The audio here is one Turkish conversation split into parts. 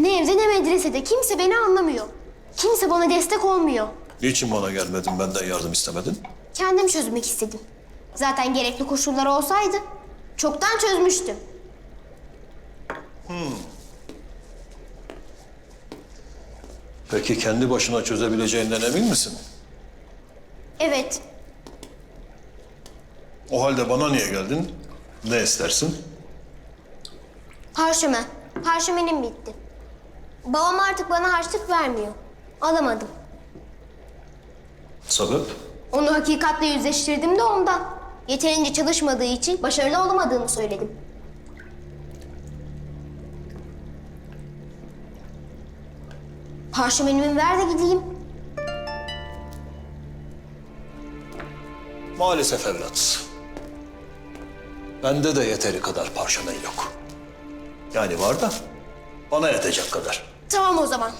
Ne evde ne medresede kimse beni anlamıyor. Kimse bana destek olmuyor. Niçin bana gelmedin, benden yardım istemedin? Kendim çözmek istedim. Zaten gerekli koşullar olsaydı çoktan çözmüştüm. Peki kendi başına çözebileceğinden emin misin? Evet, O halde bana niye geldin? Ne istersin? parşömen. Parşömenim bitti. Babam artık bana harçlık vermiyor. Alamadım. Sebep? Onu hakikatle yüzleştirdim de ondan. Yeterince çalışmadığı için başarılı olamadığımı söyledim. Parşömenimi ver de gideyim. Maalesef evlat. Bende de yeteri kadar parşömen yok. Yani var da bana yetecek kadar. Tamam o zaman.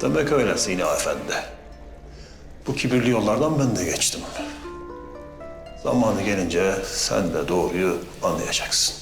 Demek öyle Zina Efendi. Bu kibirli yollardan ben de geçtim. Zamanı gelince sen de doğruyu anlayacaksın.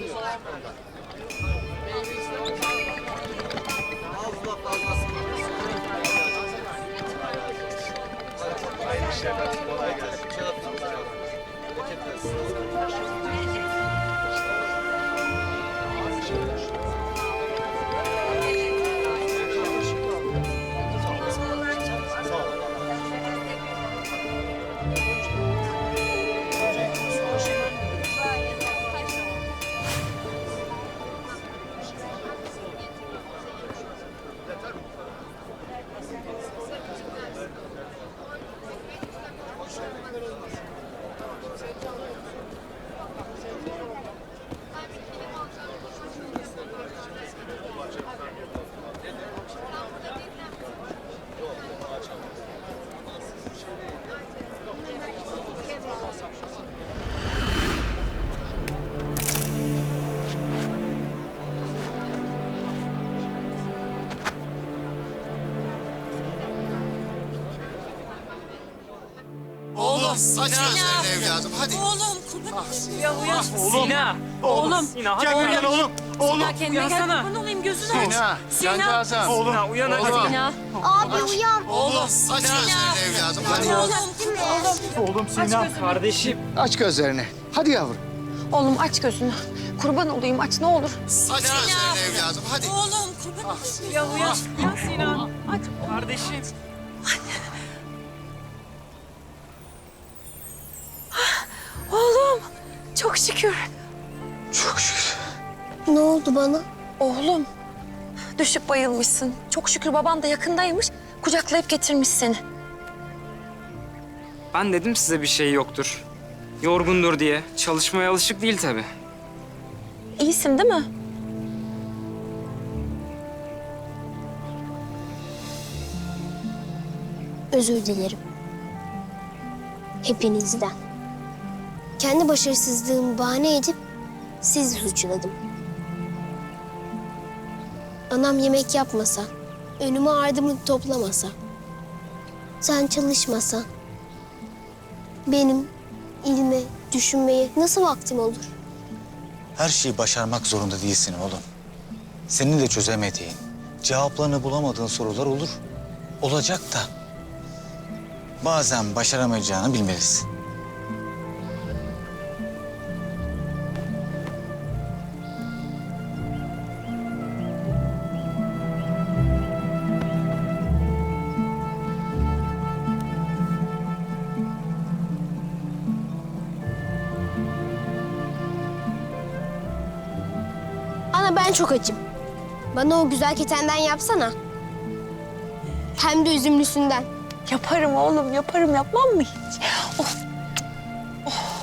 vermiyor. Hayırlı işler, kolay gelsin. Çağatın, bereket versin. Oğlum. Aç gözlerini evladım hadi. Oğlum kurban ya uyan. Sina. Oğlum. Sina hadi Kendine uyan. gel oğlum. Oğlum. kendine gel Uyansana. kurban olayım gözünü aç. Sina, cancağızım. Oğlum. Sina uyan hadi. Oğlum. Sina. Abi uyan. Oğlum. Aç gözlerini evladım hadi. Oğlum. Oğlum. Oğlum Sina. Kardeşim. Aç gözlerini. Hadi yavrum. Oğlum aç gözünü. Kurban olayım aç ne olur. Aç gözlerini evladım hadi. Oğlum kurban olayım. Ya uyan. Uyan Sina. Aç. Kardeşim. Şükür. Çok şükür. Ne oldu bana? Oğlum düşüp bayılmışsın. Çok şükür baban da yakındaymış. Kucaklayıp getirmiş seni. Ben dedim size bir şey yoktur. Yorgundur diye. Çalışmaya alışık değil tabii. İyisin değil mi? Özür dilerim. Hepinizden. Kendi başarısızlığımı bahane edip sizi suçladım. Anam yemek yapmasa, önüme ardımı toplamasa, sen çalışmasan, benim ilme, düşünmeye nasıl vaktim olur? Her şeyi başarmak zorunda değilsin oğlum. Senin de çözemediğin, cevaplarını bulamadığın sorular olur. Olacak da. Bazen başaramayacağını bilmelisin. Ana ben çok açım. Bana o güzel ketenden yapsana. Hem de üzümlüsünden. Yaparım oğlum yaparım yapmam mı hiç? Of. Oh.